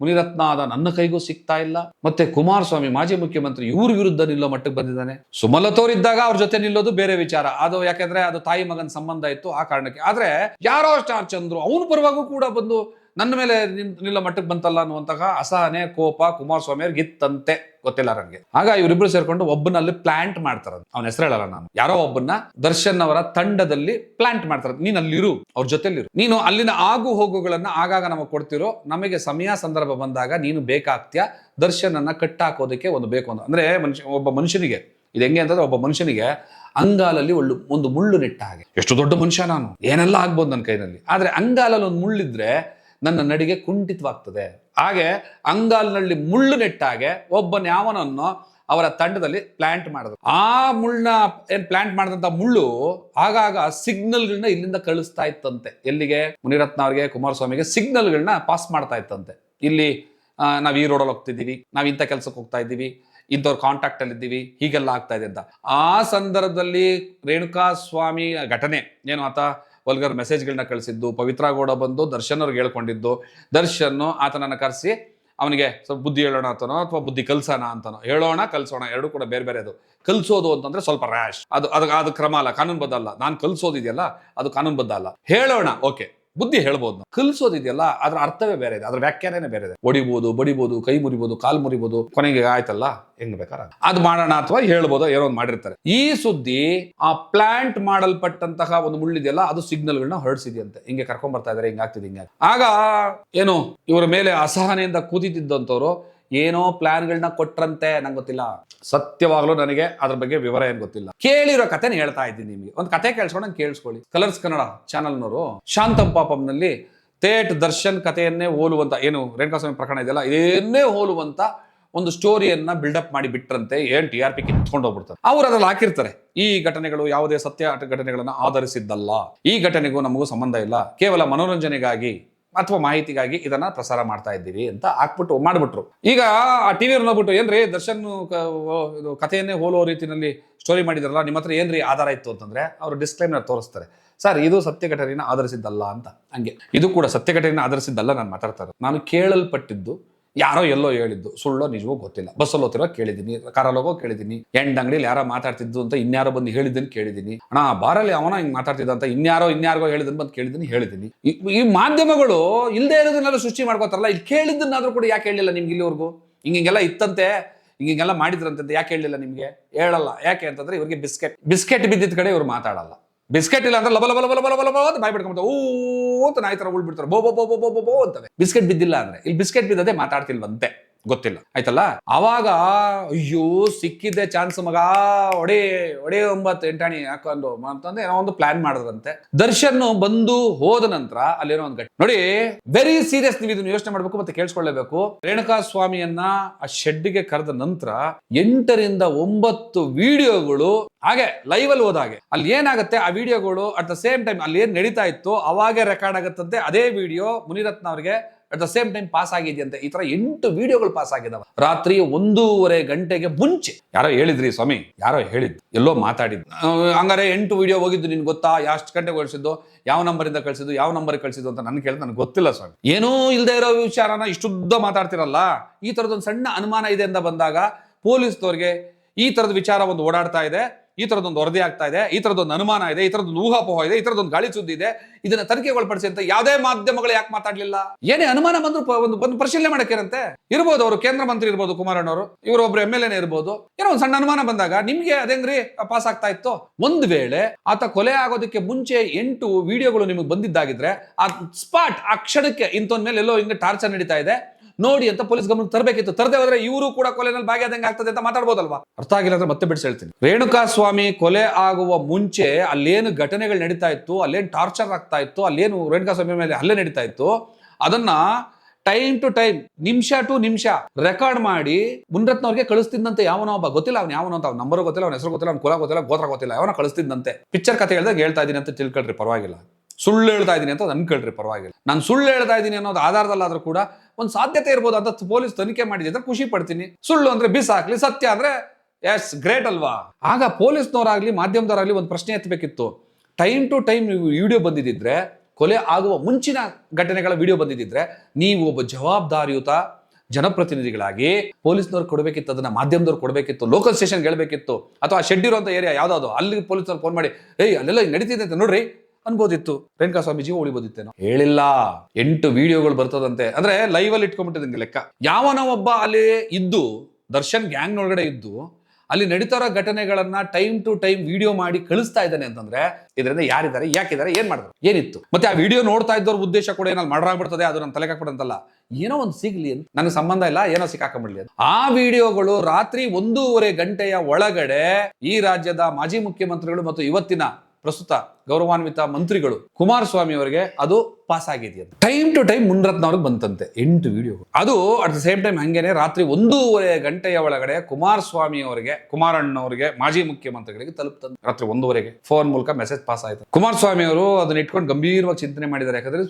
ಮುನಿರತ್ನ ಆದ ನನ್ನ ಕೈಗೂ ಸಿಗ್ತಾ ಇಲ್ಲ. ಮತ್ತೆ ಕುಮಾರಸ್ವಾಮಿ ಮಾಜಿ ಮುಖ್ಯಮಂತ್ರಿ ಇವ್ರ ವಿರುದ್ಧ ನಿಲ್ಲೋ ಮಟ್ಟಕ್ಕೆ ಬಂದಿದ್ದಾನೆ. ಸುಮಲತೋರಿದ್ದಾಗ ಅವ್ರ ಜೊತೆ ನಿಲ್ಲೋದು ಬೇರೆ ವಿಚಾರ. ಅದು ಯಾಕಂದ್ರೆ ಅದು ತಾಯಿ ಮಗನ ಸಂಬಂಧ ಇತ್ತು ಆ ಕಾರಣಕ್ಕೆ. ಆದ್ರೆ ಯಾರೋ ಸ್ಟಾರ್ ಚಂದ್ರು ಅವನ ಪರವಾಗೂ ಕೂಡ ಬಂದು ನನ್ನ ಮೇಲೆ ನಿಲ್ಲೋ ಮಟ್ಟಕ್ಕೆ ಬಂತಲ್ಲ ಅನ್ನುವಂತಹ ಅಸಹನೆ, ಕೋಪ ಕುಮಾರಸ್ವಾಮಿ ಅವ್ರಿಗೆ ಇತ್ತಂತೆ. ಗೊತ್ತಿಲ್ಲ ನನಗೆ ಆಗ ಇವರಿಬ್ರು ಸೇರ್ಕೊಂಡು ಒಬ್ಬನಲ್ಲಿ ಪ್ಲಾಂಟ್ ಮಾಡ್ತಾರ ಅವನ ಹೆಸರು ಹೇಳಲ್ಲ ನಾನು. ಯಾರೋ ಒಬ್ಬನ್ನ ದರ್ಶನ್ ಅವರ ತಂಡದಲ್ಲಿ ಪ್ಲಾಂಟ್ ಮಾಡ್ತಾರೆ ನೀನ್ ಅಲ್ಲಿರು ಅವ್ರ ಜೊತೆಲಿರು ನೀನು ಅಲ್ಲಿನ ಆಗು ಹೋಗುಗಳನ್ನ ಆಗಾಗ ನಮಗೆ ಕೊಡ್ತಿರೋ, ನಮಗೆ ಸಮಯ ಸಂದರ್ಭ ಬಂದಾಗ ನೀನು ಬೇಕಾಗ್ತೀಯ, ದರ್ಶನನ್ನ ಕಟ್ಟಾಕೋದಕ್ಕೆ ಒಂದು ಬೇಕು ಅಂತ. ಅಂದ್ರೆ ಮನುಷ್ಯ, ಒಬ್ಬ ಮನುಷ್ಯನಿಗೆ, ಇದು ಹೆಂಗೆ ಅಂತಂದ್ರೆ ಒಬ್ಬ ಮನುಷ್ಯನಿಗೆ ಅಂಗಾಲಲ್ಲಿ ಒಳ್ಳು, ಒಂದು ಮುಳ್ಳು ನೆಟ್ಟ ಹಾಗೆ. ಎಷ್ಟು ದೊಡ್ಡ ಮನುಷ್ಯ ನಾನು. ಏನೆಲ್ಲ ಆಗ್ಬೋದು ನನ್ನ ಕೈನಲ್ಲಿ. ಆದ್ರೆ ಅಂಗಾಲಲ್ಲಿ ಒಂದು ಮುಳ್ಳಿದ್ರೆ ನನ್ನ ನಡಿಗೆ ಕುಂಠಿತವಾಗ್ತದೆ. ಹಾಗೆ ಅಂಗಾಲ್ನಲ್ಲಿ ಮುಳ್ಳು ನೆಟ್ಟಾಗೆ ಒಬ್ಬನ ಯಾವನನ್ನು ಅವರ ತಂಡದಲ್ಲಿ ಪ್ಲಾಂಟ್ ಮಾಡಿದ್ರು ಆ ಮುಳ್ಳನ್ನ ಏನ್ ಪ್ಲಾಂಟ್ ಮಾಡಿದಂತ ಮುಳ್ಳು ಆಗಾಗ ಸಿಗ್ನಲ್ಗಳನ್ನ ಇಲ್ಲಿಂದ ಕಳಿಸ್ತಾ ಇತ್ತಂತೆ. ಎಲ್ಲಿಗೆ? ಮುನಿರತ್ನ ಅವರಿಗೆ, ಕುಮಾರಸ್ವಾಮಿಗೆ ಸಿಗ್ನಲ್ಗಳನ್ನ ಪಾಸ್ ಮಾಡ್ತಾ ಇತ್ತಂತೆ. ಇಲ್ಲಿ ನಾವು ನಾವ್ ಈ ರೋಡಲ್ಲಿ ಹೋಗ್ತಿದ್ದೀವಿ, ನಾವು ಇಂಥ ಕೆಲಸಕ್ಕೆ ಹೋಗ್ತಾ ಇದ್ದೀವಿ, ಇಂಥವ್ರ ಕಾಂಟ್ಯಾಕ್ಟ್ ಅಲ್ಲಿ ಇದ್ದೀವಿ, ಹೀಗೆಲ್ಲ ಆಗ್ತಾ ಇದೆ ಅಂತ. ಆ ಸಂದರ್ಭದಲ್ಲಿ ರೇಣುಕಾ ಸ್ವಾಮಿ ಘಟನೆ, ಏನು ಆತ? ವಲ್ಗರ್ ಮೆಸೇಜ್ಗಳನ್ನ ಕಳಿಸಿದ್ದು, ಪವಿತ್ರ ಗೌಡ ಬಂದು ದರ್ಶನ್ ಅವ್ರಿಗೆ ಹೇಳ್ಕೊಂಡಿದ್ದು, ದರ್ಶನ್ ಆತನನ್ನ ಕರೆಸಿ ಅವನಿಗೆ ಸ್ವಲ್ಪ ಬುದ್ಧಿ ಹೇಳೋಣ ಅಂತನೋ ಅಥವಾ ಬುದ್ಧಿ ಕಲ್ಸೋಣ ಅಂತನೋ. ಹೇಳೋಣ, ಕಲ್ಸೋಣ, ಎರಡು ಕೂಡ ಬೇರೆ ಬೇರೆ ಅದು. ಕಲ್ಸೋದು ಅಂತಂದ್ರೆ ಸ್ವಲ್ಪ ರ್ಯಾಶ್ ಅದು ಅದು ಅದು ಕ್ರಮ ಅಲ್ಲ, ಕಾನೂನುಬದ್ಧ ಅಲ್ಲ. ನಾನು ಕಲ್ಸೋದಿದೆಯಲ್ಲ, ಅದು ಕಾನೂನುಬದ್ಧ ಅಲ್ಲ. ಹೇಳೋಣ, ಓಕೆ. ಬುದ್ಧಿ ಹೇಳ್ಬೋದು. ಕಲ್ಸೋದಿದೆಯಲ್ಲ ಅದ್ರ ಅರ್ಥವೇ ಬೇರೆ ಇದೆ, ಅದ್ರ ವ್ಯಾಖ್ಯಾನನೇ ಬೇರೆ ಇದೆ. ಹೊಡಿಬೋದು ಬಡಿಬೋದು, ಕೈ ಮುರಿಬೋದು, ಕಾಲು ಮುರಿಬೋದು, ಕೊನೆಗೆ ಆಯ್ತಲ್ಲ, ಹೆಂಗ್ ಬೇಕಾರ? ಅದು ಮಾಡೋಣ ಅಥವಾ ಹೇಳ್ಬೋದು, ಏನೋ ಒಂದು ಮಾಡಿರ್ತಾರೆ. ಈ ಸುದ್ದಿ ಆ ಪ್ಲಾಂಟ್ ಮಾಡಲ್ಪಟ್ಟಂತಹ ಒಂದು ಮುಳ್ಳಿದೆಯಲ್ಲ ಅದು ಸಿಗ್ನಲ್ಗಳನ್ನ ಹೊರಡಿಸಿದೆಯಂತೆ. ಹಿಂಗೆ ಕರ್ಕೊಂಡ್ ಬರ್ತಾ ಇದಾರೆ ಹಿಂಗಾಗ್ತಿದೆ ಹಿಂಗೆ ಆಗ, ಏನು, ಇವರ ಮೇಲೆ ಅಸಹನೆಯಿಂದ ಕೂತಿದ್ದಂಥವ್ರು ಏನೋ ಪ್ಲಾನ್ಗಳನ್ನ ಕೊಟ್ರಂತೆ, ನಂಗೆ ಗೊತ್ತಿಲ್ಲ. ಸತ್ಯವಾಗ್ಲೂ ನನಗೆ ಅದ್ರ ಬಗ್ಗೆ ವಿವರ ಏನ್ ಗೊತ್ತಿಲ್ಲ. ಕೇಳಿರೋ ಕಥೆನ ಹೇಳ್ತಾ ಇದ್ದೀನಿ ನಿಮಗೆ. ಒಂದು ಕತೆ ಕೇಳಿಸ್ಕೊಂಡು ಕೇಳಿಸ್ಕೊಳ್ಳಿ. ಕಲರ್ಸ್ ಕನ್ನಡ ಚಾನಲ್ನವರು ಶಾಂತಂ ಪಾಪಂನಲ್ಲಿ ತೇಟ್ ದರ್ಶನ್ ಕಥೆಯನ್ನೇ ಹೋಲುವಂತ, ಏನು ರೇಣುಕಾಸ್ವಾಮಿ ಪ್ರಕರಣ ಇದೆಯಲ್ಲ, ಇದನ್ನೇ ಹೋಲುವಂತ ಒಂದು ಸ್ಟೋರಿಯನ್ನ ಬಿಲ್ಡಪ್ ಮಾಡಿ ಬಿಟ್ರಂತೆ ಏನ್ ಟಿ ಆರ್ ಪಿ ಹೋಗ್ಬಿಡ್ತಾರೆ. ಅವ್ರು ಅದ್ರಲ್ಲಿ ಹಾಕಿರ್ತಾರೆ, ಈ ಘಟನೆಗಳು ಯಾವುದೇ ಸತ್ಯ ಘಟನೆಗಳನ್ನ ಆಧರಿಸಿದ್ದಲ್ಲ. ಈ ಘಟನೆಗೂ ನಮಗೂ ಸಂಬಂಧ ಇಲ್ಲ. ಕೇವಲ ಮನೋರಂಜನೆಗಾಗಿ ಅಥವಾ ಮಾಹಿತಿಗಾಗಿ ಇದನ್ನ ಪ್ರಸಾರ ಮಾಡ್ತಾ ಇದ್ದೀವಿ ಅಂತ ಹಾಕ್ಬಿಟ್ಟು ಮಾಡ್ಬಿಟ್ರು. ಈಗ ಆ ಟಿವಿ ನೋಡ್ಬಿಟ್ಟು, ಏನ್ರಿ ದರ್ಶನ್ ಇದು ಕಥೆಯನ್ನೇ ಹೋಲುವ ರೀತಿಯಲ್ಲಿ ಸ್ಟೋರಿ ಮಾಡಿದಾರಲ್ಲ ನಿಮ್ಮ ಹತ್ರ ಏನ್ರಿ ಆಧಾರ ಇತ್ತು ಅಂತಂದ್ರೆ ಅವರು ಡಿಸ್ಕ್ಲೈಮರ್ ತೋರಿಸ್ತಾರೆ. ಸರ್, ಇದು ಸತ್ಯ ಘಟನೆಯನ್ನ ಆಧರಿಸಿದ್ದಲ್ಲ ಅಂತ. ಹಂಗೆ. ಇದು ಕೂಡ ಸತ್ಯ ಘಟನೆಯನ್ನ ಆಧರಿಸಿದ್ದಲ್ಲ ನಾನು ಮಾತಾಡ್ತಾ ಇರೋದು. ನಾನು ಕೇಳಲ್ಪಟ್ಟಿದ್ದು ಯಾರೋ ಎಲ್ಲೋ ಹೇಳಿದ್ದು, ಸುಳ್ಳೋ ನಿಜವೋ ಗೊತ್ತಿಲ್ಲ. ಬಸ್ಸಲ್ಲಿ ಹೋಗ್ತಿರೋ ಕೇಳಿದ್ದೀನಿ ಕಾರಲ್ಲಿ ಹೋಗೋ ಕೇಳಿದ್ದೀನಿ ಎಂಡ್ ಅಂಗಡಿಲಿ ಯಾರೋ ಮಾತಾಡ್ತಿದ್ದು ಅಂತ ಇನ್ಯಾರೋ ಬಂದು ಹೇಳಿದ್ದೀನಿ ಕೇಳಿದ್ದೀನಿ. ಅಣ್ಣ ಬಾರಲ್ಲಿ ಅವನ ಹಿಂಗೆ ಮಾತಾಡ್ತಿದ್ದ ಅಂತ ಇನ್ಯಾರೋ ಇನ್ಯಾರಿಗೋ ಹೇಳಿದನ್ ಬಂದು ಕೇಳಿದ್ದೀನಿ, ಹೇಳಿದ್ದೀನಿ. ಈ- ಈ ಮಾಧ್ಯಮಗಳು ಇಲ್ಲದೆ ಇರೋದನ್ನೆಲ್ಲ ಸೃಷ್ಟಿ ಮಾಡ್ಕೋತಾರಲ್ಲ, ಇಲ್ಲಿ ಕೇಳಿದ್ದನ್ನಾದ್ರೂ ಕೂಡ ಯಾಕೆ ಹೇಳಿಲ್ಲ ನಿಮ್ಗೆ ಇಲ್ಲಿವರೆಗೂ? ಹಿಂಗೆಲ್ಲ ಇತ್ತಂತೆ ಹಿಂಗೆಲ್ಲ ಮಾಡಿದ್ರಂತೆ ಯಾಕೆ ಹೇಳಿಲ್ಲ ನಿಮ್ಗೆ? ಹೇಳಲ್ಲ. ಯಾಕೆ ಅಂತಂದ್ರೆ ಇವ್ರಿಗೆ ಬಿಸ್ಕೆಟ್ ಬಿಸ್ಕೆಟ್ ಬಿದ್ದಿದ್ದ ಕಡೆ ಇವ್ರು ಮಾತಾಡಲ್ಲ. ಬಿಸ್ಕೆಟ್ ಇಲ್ಲ ಅಂದ್ರೆ ಲಬ ಲಬ ಲಬ ಲಬ ಲಬ ಅಂತ ಬಾಯ್ ಬಿಡ್ಕೊಂಡ್ಬಿಡ್ತಾರೆ ಊ, ಅಂತ ನಾಯಿ ತರ ಉಳ್ಬಿಡ್ತಾರೆ. ಬೋ ಬೋ ಬೋ ಬೋ ಬೋ ಬೋ ಅಂತವೆ. ಬಿಸ್ಕೆಟ್ ಬಿದ್ದಿಲ್ಲ ಅಂದ್ರೆ. ಇಲ್ಲಿ ಬಿಸ್ಕೆಟ್ ಬಿದ್ದದೆ ಮಾತಾಡ್ತಿಲ್ವಂತೆ. ಗೊತ್ತಿಲ್ಲ. ಆಯ್ತಲ್ಲ? ಅವಾಗ ಅಯ್ಯೋ, ಸಿಕ್ಕಿದ್ದೆ ಚಾನ್ಸ್ ಮಗ, ಒಡೆ ಒಡೆ ಒಂಬತ್ತು ಎಂಟಾಣಿ ಹಾಕೊಂಡು ಅಂತಂದ್ರೆ ಏನೋ ಒಂದು ಪ್ಲಾನ್ ಮಾಡಿದ್ರಂತೆ. ದರ್ಶನ್ ಬಂದು ಹೋದ ನಂತರ ಅಲ್ಲೇನೋ ಒಂದು ಗಟ್ಟಿ ನೋಡಿ ವೆರಿ ಸೀರಿಯಸ್ ನೀವು ಇದನ್ನ ಯೋಚನೆ ಮಾಡ್ಬೇಕು ಮತ್ತೆ ಕೇಳಿಸ್ಕೊಳ್ಳೇಬೇಕು. ರೇಣುಕಾ ಸ್ವಾಮಿಯನ್ನ ಆ ಶೆಡ್ಗೆ ಕರೆದ ನಂತರ ಎಂಟರಿಂದ ಒಂಬತ್ತು ವಿಡಿಯೋಗಳು ಹಾಗೆ ಲೈವ್ ಅಲ್ಲಿ ಹೋದಾಗೆ ಅಲ್ಲಿ ಏನಾಗುತ್ತೆ? ಆ ವಿಡಿಯೋಗಳು ಅಟ್ ದ ಸೇಮ್ ಟೈಮ್ ಅಲ್ಲಿ ಏನ್ ನಡೀತಾ ಇತ್ತು? ಅವಾಗೆ ರೆಕಾರ್ಡ್ ಆಗತ್ತಂತೆ? ಅದೇ ವಿಡಿಯೋ ಮುನಿರತ್ನ ಅವ್ರಿಗೆ at the same time pass ಆಗಿದೆಯಂತೆ. ಈ ತರ ಎಂಟು ವಿಡಿಯೋಗಳು ಪಾಸ್ ಆಗಿದಾವ. ರಾತ್ರಿ ಒಂದೂವರೆ ಗಂಟೆಗೆ ಮುಂಚೆ. ಯಾರೋ ಹೇಳಿದ್ರಿ ಸ್ವಾಮಿ ಯಾರೋ ಹೇಳಿದ್ ಎಲ್ಲೋ ಮಾತಾಡಿದ್ ಆ, ಹಂಗಾರೆ ಎಂಟು ವಿಡಿಯೋ ಹೋಗಿದ್ದು ನಿನ್ ಗೊತ್ತಾ? ಎಷ್ಟು ಗಂಟೆಗೆ ಕಳಿಸಿದ್ದು ಯಾವ ನಂಬರಿಂದ ಕಳಿಸಿದ್ದು? ಯಾವ ನಂಬರ್ ಕಳಿಸಿದ್ದು ಅಂತ ನನ್ಗೆ ಕೇಳಿದ್ ನನಗೆ ಗೊತ್ತಿಲ್ಲ ಸ್ವಾಮಿ. ಏನೂ ಇಲ್ಲದೆ ಇರೋ ವಿಚಾರನ ಇಷ್ಟುದ್ದ ಮಾತಾಡ್ತಿರಲ್ಲ? ಈ ತರದೊಂದು ಸಣ್ಣ ಅನುಮಾನ ಇದೆ ಅಂತ ಬಂದಾಗ ಪೊಲೀಸ್ನವ್ರಿಗೆ ಈ ತರದ ವಿಚಾರ ಒಂದು ಓಡಾಡ್ತಾ ಇದೆ. ಈ ತರದೊಂದು ವರದಿ ಆಗ್ತಾ ಇದೆ, ಈ ತರದೊಂದು ಅನುಮಾನ ಇದೆ, ಈ ತರದೊಂದು ಊಹಾಪೋಹ ಇದೆ, ಈ ತರದೊಂದು ಗಾಳಿ ಸುದ್ದಿ ಇದೆ, ಇದನ್ನ ತನಿಖೆ ಒಳಪಡಿಸಿ ಅಂತ ಯಾವುದೇ ಮಾಧ್ಯಮಗಳು ಯಾಕೆ ಮಾತಾಡ್ಲಿಲ್ಲ? ಏನೇ ಅನುಮಾನ ಬಂದ್ರು ಒಂದು ಬಂದು ಪರಿಶೀಲನೆ ಮಾಡಕ್ಕೇನಂತೆ ಇರ್ಬೋದು ಅವರು ಕೇಂದ್ರ ಮಂತ್ರಿ ಇರ್ಬೋದು ಕುಮಾರಣ್ಣವರು ಇವರು ಒಬ್ರು ಎಂ ಎಲ್ ಎನೇ ಇರ್ಬೋದು. ಏನೋ ಒಂದು ಸಣ್ಣ ಅನುಮಾನ ಬಂದಾಗ ನಿಮ್ಗೆ ಅದೇಂಗ್ರಿ ಪಾಸ್ ಆಗ್ತಾ ಇತ್ತು? ಒಂದ್ ವೇಳೆ ಆತ ಕೊಲೆ ಆಗೋದಕ್ಕೆ ಮುಂಚೆ ಎಂಟು ವಿಡಿಯೋಗಳು ನಿಮಗೆ ಬಂದಿದ್ದಾಗಿದ್ರೆ, ಆ ಸ್ಪಾಟ್ ಆ ಕ್ಷಣಕ್ಕೆ ಇಂಥೊಂದ್ ಮೇಲೆ ಎಲ್ಲೋ ಹಿಂಗೆ ಟಾರ್ಚರ್ ನಡೀತಾ ಇದೆ. ನೋಡಿ ಅಂತ ಪೊಲೀಸ್ ಗಮನ ತರಬೇಕಿತ್ತು. ತರದೇ ಹೋದ್ರೆ ಇವರು ಕೂಡ ಕೊಲೆನಲ್ಲಿ ಭಾಗಿಯಾದಂಗೆ ಆಗ್ತದೆ ಅಂತ ಮಾತಾಡ್ಬೋದಲ್ವಾ? ಅರ್ಥ ಆಗಿಲ್ಲ ಅಂದ್ರೆ ಮತ್ತೆ ಬಿಡಿಸಿ ಹೇಳ್ತೀನಿ. ರೇಣುಕಾ ಸ್ವಾಮಿ ಕೊಲೆ ಆಗುವ ಮುಂಚೆ ಅಲ್ಲೇನು ಘಟನೆಗಳು ನಡೀತಾ ಇತ್ತು, ಅಲ್ಲೇನು ಟಾರ್ಚರ್ ಆಗ್ತಾ ಇತ್ತು, ಅಲ್ಲೇನು ರೇಣುಕಾ ಸ್ವಾಮಿ ಮೇಲೆ ಹಲ್ಲೆ ನಡೀತಾ ಇತ್ತು, ಅದನ್ನ ಟೈಮ್ ಟು ಟೈಮ್, ನಿಮಿಷ ಟು ನಿಮಿಷ ರೆಕಾರ್ಡ್ ಮಾಡಿ ಮುನ್ರತ್ನವ್ರಿಗೆ ಕಳಿಸ್ತಿದ್ದಂತೆ ಯಾವನೋ ಒಬ್ಬ. ಗೊತ್ತಿಲ್ಲ ಅವ್ನು ಯಾವನೋ ಅಂತ ನಂಬರ್ ಗೊತ್ತಿಲ್ಲ, ಅವ್ನ ಹೆಸರು ಗೊತ್ತಿಲ್ಲ, ಅವ್ನ ಕುಲ ಗೊತ್ತಿಲ್ಲ, ಗೋತ್ರ ಗೊತ್ತಿಲ್ಲ, ಯಾವನೋ ಕಳಿಸ್ತಿದ್ದಂತೆ. ಪಿಕ್ಚರ್ ಕತೆ ಹೇಳ್ದಾಗ ಹೇಳ್ತಾ ಇದ್ದೀನಿ ಅಂತ ತಿಳ್ಕೊಳ್ರಿ, ಪರವಾಗಿಲ್ಲ. ಸುಳ್ಳು ಹೇಳ್ತಾ ಇದ್ದೀನಿ ಅಂತ ಅನ್ಕೊಳ್ರಿ ಪರವಾಗಿಲ್ಲ. ನಾನು ಸುಳ್ಳು ಹೇಳ್ತಾ ಇದ್ದೀನಿ ಅನ್ನೋದು ಆಧಾರದಲ್ಲಾದ್ರೂ ಕೂಡ ಒಂದು ಸಾಧ್ಯತೆ ಇರ್ಬೋದು ಅಂತ ಪೊಲೀಸ್ ತನಿಖೆ ಮಾಡಿದ್ರೆ ಖುಷಿ ಪಡ್ತೀನಿ. ಸುಳ್ಳು ಅಂದ್ರೆ ಬಿಸ್ ಹಾಕ್ಲಿ, ಸತ್ಯ ಅಂದ್ರೆ ಎಸ್, ಗ್ರೇಟ್ ಅಲ್ವಾ? ಆಗ ಪೊಲೀಸ್ನವರಾಗ್ಲಿ, ಮಾಧ್ಯಮದವರಾಗ್ಲಿ ಒಂದು ಪ್ರಶ್ನೆ ಎತ್ತಬೇಕಿತ್ತು. ಟೈಮ್ ಟು ಟೈಮ್ ನೀವು ವಿಡಿಯೋ ಬಂದಿದ್ದಿದ್ರೆ, ಕೊಲೆ ಆಗುವ ಮುಂಚಿನ ಘಟನೆಗಳ ವಿಡಿಯೋ ಬಂದಿದ್ದಿದ್ರೆ, ನೀವು ಒಬ್ಬ ಜವಾಬ್ದಾರಿಯುತ ಜನಪ್ರತಿನಿಧಿಗಳಾಗಿ ಪೊಲೀಸ್ನವ್ರು ಕೊಡಬೇಕಿತ್ತು, ಅದನ್ನ ಮಾಧ್ಯಮದವ್ರು ಕೊಡಬೇಕಿತ್ತು ಲೋಕಲ್ ಸ್ಟೇಷನ್ ಹೇಳ್ಬೇಕಿತ್ತು. ಅಥವಾ ಶೆಡ್ ಇರುವಂತ ಏರಿಯಾ ಯಾವ್ದಾದ್ರು, ಅಲ್ಲಿ ಪೊಲೀಸ್ನವ್ರು ಫೋನ್ ಮಾಡಿ, ಏಯ್, ಅಲ್ಲೆಲ್ಲ ನಡೀತಿದೆ ಅಂತ ನೋಡ್ರಿ ಅನ್ಬೋದಿತ್ತು. ರೇಣುಕಾ ಸ್ವಾಮೀಜಿ ಉಳಿಬೋದಿತ್ತೇನೋ. ಹೇಳಿಲ್ಲ. ಎಂಟು ವಿಡಿಯೋಗಳು ಬರ್ತದಂತೆ. ಅಂದ್ರೆ ಲೈವ್ ಅಲ್ಲಿ ಇಟ್ಕೊಂಡ್ಬಿಟ್ಟಿದಂಗೆ ಲೆಕ್ಕ. ಯಾವನ ಒಬ್ಬ ಅಲ್ಲಿ ಇದ್ದು, ದರ್ಶನ್ ಗ್ಯಾಂಗ್ ನೊಳಗಡೆ ಇದ್ದು, ಅಲ್ಲಿ ನಡೀತಾ ಇರೋ ಘಟನೆಗಳನ್ನ ಟೈಮ್ ಟು ಟೈಮ್ ವಿಡಿಯೋ ಮಾಡಿ ಕಳಿಸ್ತಾ ಇದ್ದಾನೆ ಅಂತಂದ್ರೆ, ಇದರಿಂದ ಯಾರಿದ್ದಾರೆ, ಯಾಕಿದ್ದಾರೆ, ಏನ್ ಮಾಡಿದ್ರು? ಏನಿತ್ತು? ಮತ್ತೆ ಆ ವಿಡಿಯೋ ನೋಡ್ತಾ ಇದ್ದವ್ರ ಉದ್ದೇಶ ಕೂಡ ಏನಲ್ಲಿ ಮಾಡ್ರಾಗ್ಬಿಡ್ತದೆ, ಅದು ನನ್ನ ತಲೆಗೆ ಹಾಕ್ಬಿಡಂತಲ್ಲ. ಏನೋ ಒಂದು ಸಿಗ್ಲಿ ಅಂತ. ನನಗೆ ಸಂಬಂಧ ಇಲ್ಲ, ಏನೋ ಸಿಕ್ಕಾಕೊಂಡ್ಬಿಡ್ಲಿ ಆ ವಿಡಿಯೋಗಳು ರಾತ್ರಿ ಒಂದೂವರೆ ಗಂಟೆಯ ಒಳಗಡೆ ಈ ರಾಜ್ಯದ ಮಾಜಿ ಮುಖ್ಯಮಂತ್ರಿಗಳು ಮತ್ತು ಇವತ್ತಿನ ಪ್ರಸ್ತುತ ಗೌರವಾನ್ವಿತ ಮಂತ್ರಿಗಳು ಕುಮಾರಸ್ವಾಮಿ ಅವರಿಗೆ ಅದು ಪಾಸ್ ಆಗಿದೆಯಂತೆ ಟೈಮ್ ಟು ಟೈಮ್ ಮುನ್ರತ್ನ ಅವ್ರಿಗೆ ಬಂತಂತೆ, ಎಂಟು ವಿಡಿಯೋ ಅದು ಅಟ್ ದ ಸೇಮ್ ಟೈಮ್ ಹಂಗೇನೆ ರಾತ್ರಿ ಒಂದೂವರೆ ಗಂಟೆಯ ಒಳಗಡೆ ಕುಮಾರಸ್ವಾಮಿ ಅವರಿಗೆ, ಕುಮಾರಣ್ಣವರಿಗೆ, ಮಾಜಿ ಮುಖ್ಯಮಂತ್ರಿಗಳಿಗೆ ತಲುಪ್ತಂತೆ. ರಾತ್ರಿ ಒಂದೂವರೆಗೆ ಫೋನ್ ಮೂಲಕ ಮೆಸೇಜ್ ಪಾಸ್ ಆಯ್ತು. ಕುಮಾರಸ್ವಾಮಿ ಅವರು ಅದನ್ನ ಇಟ್ಕೊಂಡು ಗಂಭೀರವಾಗಿ ಚಿಂತನೆ ಮಾಡಿದ್ದಾರೆ. ಯಾಕಂದ್ರೆ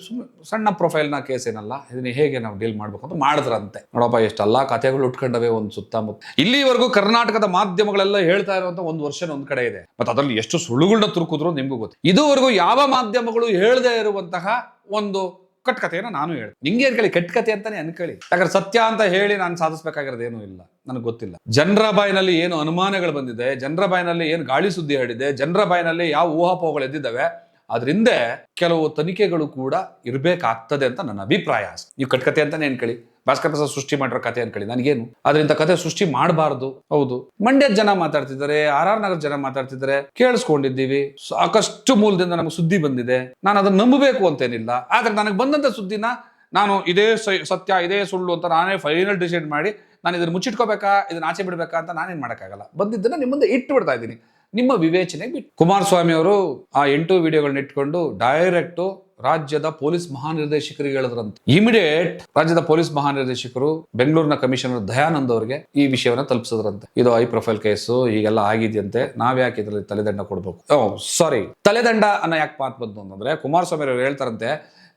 ಸಣ್ಣ ಪ್ರೊಫೈಲ್ನ ಕೇಸ್ ಏನಲ್ಲ, ಇದನ್ನ ಹೇಗೆ ನಾವು ಡೀಲ್ ಮಾಡ್ಬೇಕು ಅಂತ ಮಾಡಿದ್ರಂತೆ. ನೋಡಪ್ಪ, ಎಷ್ಟೆಲ್ಲಾ ಕಥೆಗಳು ಉಟ್ಕೊಂಡವೆ ಒಂದು ಸುತ್ತಮುತ್ತ. ಇಲ್ಲಿವರೆಗೂ ಕರ್ನಾಟಕದ ಮಾಧ್ಯಮಗಳೆಲ್ಲ ಹೇಳ್ತಾ ಇರುವಂತ ಒಂದು ವರ್ಷ ಒಂದ್ ಕಡೆ ಇದೆ. ಮತ್ತೆ ಅದರಲ್ಲಿ ಎಷ್ಟು ಸುಳ್ಳುಗಳನ್ನ ತುರುಕಿದ್ರು ನಿಮ್ಗೂ ಗೊತ್ತು. ಇದುವರೆಗೂ ಯಾವ ಮಾಧ್ಯಮಗಳು ಹೇಳದೇ ಇರುವಂತಹ ಒಂದು ಕಟ್ಕತೆಯನ್ನು ನಾನು ಹೇಳಿ ನಿಂಗೆ ಅನ್ಕೊಳ್ಳಿ ಕಟ್ಕತೆ ಅಂತಾನೆ ಅನ್ಕೊಳ್ಳಿ ಯಾಕಂದ್ರೆ ಸತ್ಯ ಅಂತ ಹೇಳಿ ನಾನು ಸಾಧಿಸ್ಬೇಕಾಗಿರೋದೇನೂ ಇಲ್ಲ. ನನಗೆ ಗೊತ್ತಿಲ್ಲ. ಜನರ ಬಾಯಿನಲ್ಲಿ ಏನು ಅನುಮಾನಗಳು ಬಂದಿದೆ, ಜನರ ಬಾಯಿನಲ್ಲಿ ಏನು ಗಾಳಿ ಸುದ್ದಿ ಹರಡಿದೆ, ಜನರ ಬಾಯಿನಲ್ಲಿ ಯಾವ ಊಹಾಪೋಹಗಳು ಎದ್ದಿದ್ದಾವೆ, ಅದರಿಂದ ಕೆಲವು ತನಿಖೆಗಳು ಕೂಡ ಇರಬೇಕಾಗ್ತದೆ ಅಂತ ನನ್ನ ಅಭಿಪ್ರಾಯ. ನೀವು ಕಟ್ಕತೆ ಅಂತಾನೆ ಅನ್ಕೊಳ್ಳಿ ಭಾಸ್ಕರ್ ಪ್ರಸಾದ್ ಸೃಷ್ಟಿ ಮಾಡಿರೋ ಕತೆ ಅನ್ಕೊಳ್ಳಿ ನನಗೇನು? ಅದರಿಂದ ಕತೆ ಸೃಷ್ಟಿ ಮಾಡಬಾರ್ದು. ಹೌದು. ಮಂಡ್ಯದ ಜನ ಮಾತಾಡ್ತಿದ್ದಾರೆ, ಆರ್ ಆರ್ ನಗರ ಜನ ಮಾತಾಡ್ತಿದ್ದಾರೆ, ಕೇಳಿಸ್ಕೊಂಡಿದ್ದೀವಿ. ಸಾಕಷ್ಟು ಮೂಲದಿಂದ ನಮಗೆ ಸುದ್ದಿ ಬಂದಿದೆ. ನಾನು ಅದನ್ನ ನಂಬಬೇಕು ಅಂತೇನಿಲ್ಲ. ಆದ್ರೆ ನನಗೆ ಬಂದಂತ ಸುದ್ದಿನ ನಾನು ಇದೇ ಸತ್ಯ, ಇದೇ ಸುಳ್ಳು ಅಂತ ನಾನೇ ಫೈನಲ್ ಡಿಸೈಡ್ ಮಾಡಿ ನಾನು ಇದನ್ನ ಮುಚ್ಚಿಟ್ಕೋಬೇಕಾ, ಇದನ್ನ ಆಚೆ ಬಿಡಬೇಕಾ ಅಂತ ನಾನೇನ್ ಮಾಡೋಕ್ಕಾಗಲ್ಲ. ಬಂದಿದ್ದನ್ನ ನಿಮ್ಮ ಮುಂದೆ ಇಟ್ಟು ಬಿಡ್ತಾ ಇದ್ದೀನಿ. ನಿಮ್ಮ ವಿವೇಚನೆಗೆ ಬಿಟ್ಟು. ಕುಮಾರಸ್ವಾಮಿ ಅವರು ಆ ಎಂಟು ವಿಡಿಯೋಗಳನ್ನ ಇಟ್ಕೊಂಡು ಡೈರೆಕ್ಟ್ ರಾಜ್ಯದ ಪೊಲೀಸ್ ಮಹಾನಿರ್ದೇಶಕರಿಗೆ ಹೇಳಿದ್ರಂತೆ. ಇಮಿಡಿಯೇಟ್ ರಾಜ್ಯದ ಪೊಲೀಸ್ ಮಹಾನಿರ್ದೇಶಕರು ಬೆಂಗಳೂರಿನ ಕಮಿಷನರ್ ದಯಾನಂದ್ ಅವರಿಗೆ ಈ ವಿಷಯವನ್ನ ತಲುಪಿಸಿದ್ರಂತೆ. ಇದು ಹೈ ಪ್ರೊಫೈಲ್ ಕೇಸು ಈಗೆಲ್ಲ ಆಗಿದೆಯಂತೆ ನಾವ್ಯಾಕೆ ಇದರಲ್ಲಿ ತಲೆದಂಡ ಕೊಡ್ಬೇಕು? ಸಾರಿ ತಲೆದಂಡ ಅನ್ನೋ ಯಾಕೆ ಮಾತು ಬಂತು ಅಂತಂದ್ರೆ, ಕುಮಾರಸ್ವಾಮಿ ಅವರು ಹೇಳ್ತಾರಂತೆ,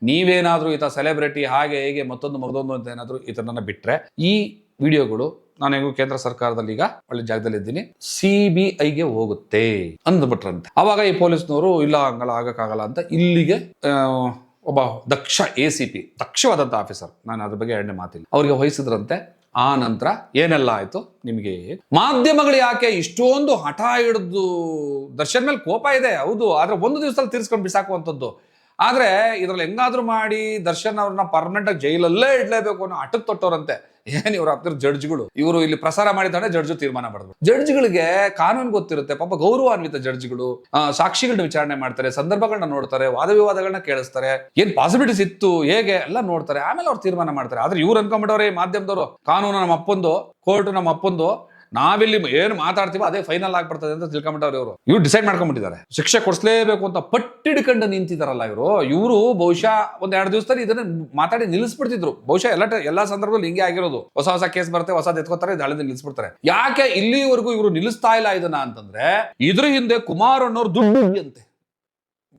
ನೀವೇನಾದ್ರೂ ಈತ ಸೆಲೆಬ್ರಿಟಿ ಹಾಗೆ ಹೇಗೆ ಮತ್ತೊಂದು ಮಗದೊಂದು ಅಂತ ಏನಾದ್ರೂ ಈತನನ್ನ ಬಿಟ್ರೆ, ಈ ವಿಡಿಯೋಗಳು ನಾನು ಕೇಂದ್ರ ಸರ್ಕಾರದಲ್ಲಿ ಈಗ ಒಳ್ಳೆ ಜಾಗದಲ್ಲಿ ಇದ್ದೀನಿ ಸಿ ಬಿ ಐಗೆ ಹೋಗುತ್ತೆ ಅಂದ್ಬಿಟ್ರಂತೆ. ಅವಾಗ ಈ ಪೊಲೀಸ್ನವರು, ಇಲ್ಲ ಹಂಗಲ್ಲ, ಆಗಕ್ಕಾಗಲ್ಲ ಅಂತ ಇಲ್ಲಿಗೆ ಒಬ್ಬ ದಕ್ಷ ಎ ಸಿ ಪಿ ದಕ್ಷವಾದಂಥ ಆಫೀಸರ್, ನಾನು ಅದ್ರ ಬಗ್ಗೆ ಎರಡನೇ ಮಾತಿಲ್ಲ. ಅವ್ರಿಗೆ ವಹಿಸಿದ್ರಂತೆ. ಆ ನಂತರ ಏನೆಲ್ಲ ಆಯ್ತು? ನಿಮಗೆ ಮಾಧ್ಯಮಗಳು ಯಾಕೆ ಇಷ್ಟೊಂದು ಹಠ ಹಿಡಿದು, ದರ್ಶನ್ ಮೇಲೆ ಕೋಪ ಇದೆ? ಹೌದು, ಆದ್ರೆ ಒಂದು ದಿವಸದಲ್ಲಿ ತೀರ್ಸ್ಕೊಂಡು ಬಿಸಾಕುವಂಥದ್ದು. ಆದ್ರೆ ಇದ್ರಲ್ಲಿ ಹೆಂಗಾದ್ರೂ ಮಾಡಿ ದರ್ಶನ್ ಅವ್ರನ್ನ ಪರ್ಮನೆಂಟ್ ಆಗಿ ಜೈಲಲ್ಲೇ ಇಡ್ಲೇಬೇಕು ಅನ್ನೋ ಹಠಕ್ಕೆ ತೊಟ್ಟವ್ರಂತೆ. ಏನ್ ಇವ್ರು ಹತ್ತಿರ ಜಡ್ಜ್ಗಳು ಇವರು ಇಲ್ಲಿ ಪ್ರಸಾರ ಮಾಡಿದ್ರೆ ಜಡ್ಜ್ ತೀರ್ಮಾನ ಮಾಡಿದ್ರು ಜಡ್ಜ್ಗಳಿಗೆ ಕಾನೂನು ಗೊತ್ತಿರುತ್ತೆ. ಪಾಪ ಗೌರವಾನ್ವಿತ ಜಡ್ಜ್ಗಳು ಸಾಕ್ಷಿಗಳನ್ನ ವಿಚಾರಣೆ ಮಾಡ್ತಾರೆ ಸಂದರ್ಭಗಳನ್ನ ನೋಡ್ತಾರೆ ವಾದ ವಿವಾದಗಳನ್ನ ಕೇಳಿಸ್ತಾರೆ, ಏನ್ ಪಾಸಿಬಿಲಿಟೀಸ್ ಇತ್ತು, ಹೇಗೆ, ಎಲ್ಲ ನೋಡ್ತಾರೆ. ಆಮೇಲೆ ಅವ್ರು ತೀರ್ಮಾನ ಮಾಡ್ತಾರೆ. ಆದ್ರೆ ಇವ್ರು ಅನ್ಕೊಂಡ್ಬಿಟ್ಟವ್ರೆ, ಈ ಮಾಧ್ಯಮದವರು, ಕಾನೂನು ನಮ್ಮ ಅಪ್ಪಂದು ಕೋರ್ಟ್ ನಮ್ಮ ಅಪ್ಪಂದು ನಾವಿಲ್ಲಿ ಏನು ಮಾತಾಡ್ತೀವೋ ಅದೇ ಫೈನಲ್ ಆಗ್ಬಿಡ್ತದೆ ಅಂತ ತಿಳ್ಕೊಂಬಿಟ್ಟವ್ರು ಇವರು. ಇವ್ರು ಡಿಸೈಡ್ ಮಾಡ್ಕೊಂಡ್ಬಿಟ್ಟಿದ್ದಾರೆ. ಶಿಕ್ಷೆ ಕೊಡಿಸ್ಲೇಬೇಕು ಅಂತ ಪಟ್ಟಿಡ್ಕೊಂಡು ನಿಂತಿದ್ದಾರಲ್ಲ ಇವರು. ಇವರು ಬಹುಶಃ ಒಂದ್ ಎರಡು ದಿವಸದಲ್ಲಿ ಇದನ್ನ ಮಾತಾಡಿ ನಿಲ್ಲಿಸ್ಬಿಡ್ತಿದ್ರು. ಬಹುಶಃ ಎಲ್ಲ ಎಲ್ಲಾ ಸಂದರ್ಭದಲ್ಲಿ ಹಿಂಗೆ ಆಗಿರೋದು. ಹೊಸ ಹೊಸ ಕೇಸ್ ಬರುತ್ತೆ ಹೊಸ ಎತ್ಕೋತಾರೆ ಇದು ಹಳೆದ ನಿಲ್ಲಿಸ್ಬಿಡ್ತಾರೆ. ಯಾಕೆ ಇಲ್ಲಿವರೆಗೂ ಇವರು ನಿಲ್ಲಿಸ್ತಾ ಇಲ್ಲ ಇದನ್ನ ಅಂತಂದ್ರೆ, ಇದ್ರ ಹಿಂದೆ ಕುಮಾರ್ ಅನ್ನೋರು ದುಡ್ಡು ಅಂತೆ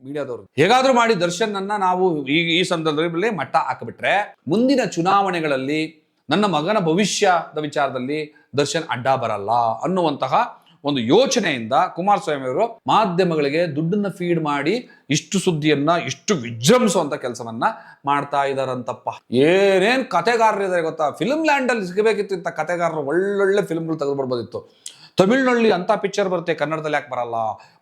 ಮೀಡಿಯಾದವರು. ಹೇಗಾದ್ರೂ ಮಾಡಿ ದರ್ಶನ್ ಅನ್ನ ನಾವು ಈ ಈ ಸಂದರ್ಭದಲ್ಲಿ ಮಟ್ಟ ಹಾಕಿಬಿಟ್ರೆ, ಮುಂದಿನ ಚುನಾವಣೆಗಳಲ್ಲಿ ನನ್ನ ಮಗನ ಭವಿಷ್ಯದ ವಿಚಾರದಲ್ಲಿ ದರ್ಶನ್ ಅಡ್ಡ ಬರಲ್ಲ ಅನ್ನುವಂತಹ ಒಂದು ಯೋಚನೆಯಿಂದ ಕುಮಾರಸ್ವಾಮಿ ಅವರು ಮಾಧ್ಯಮಗಳಿಗೆ ದುಡ್ಡನ್ನ ಫೀಡ್ ಮಾಡಿ ಇಷ್ಟು ಸುದ್ದಿಯನ್ನ, ಇಷ್ಟು ವಿಜೃಂಭಿಸುವಂತ ಕೆಲಸವನ್ನ ಮಾಡ್ತಾ ಇದಾರಂತಪ್ಪ. ಏನೇನ್ ಕತೆಗಾರರಿದ್ದಾರೆ ಗೊತ್ತಾ? ಫಿಲ್ಮ್ ಲ್ಯಾಂಡ್ ಅಲ್ಲಿ ಸಿಗಬೇಕಿತ್ತು ಇಂಥ ಕತೆಗಾರರು ಒಳ್ಳೊಳ್ಳೆ ಫಿಲ್ಮ್ಗಳು ತೆಗೆದುಬಿಡ್ಬೋದಿತ್ತು. ತಮಿಳ್ನಲ್ಲಿ ಅಂತ ಪಿಕ್ಚರ್ ಬರುತ್ತೆ, ಕನ್ನಡದಲ್ಲಿ ಯಾಕೆ ಬರಲ್ಲ?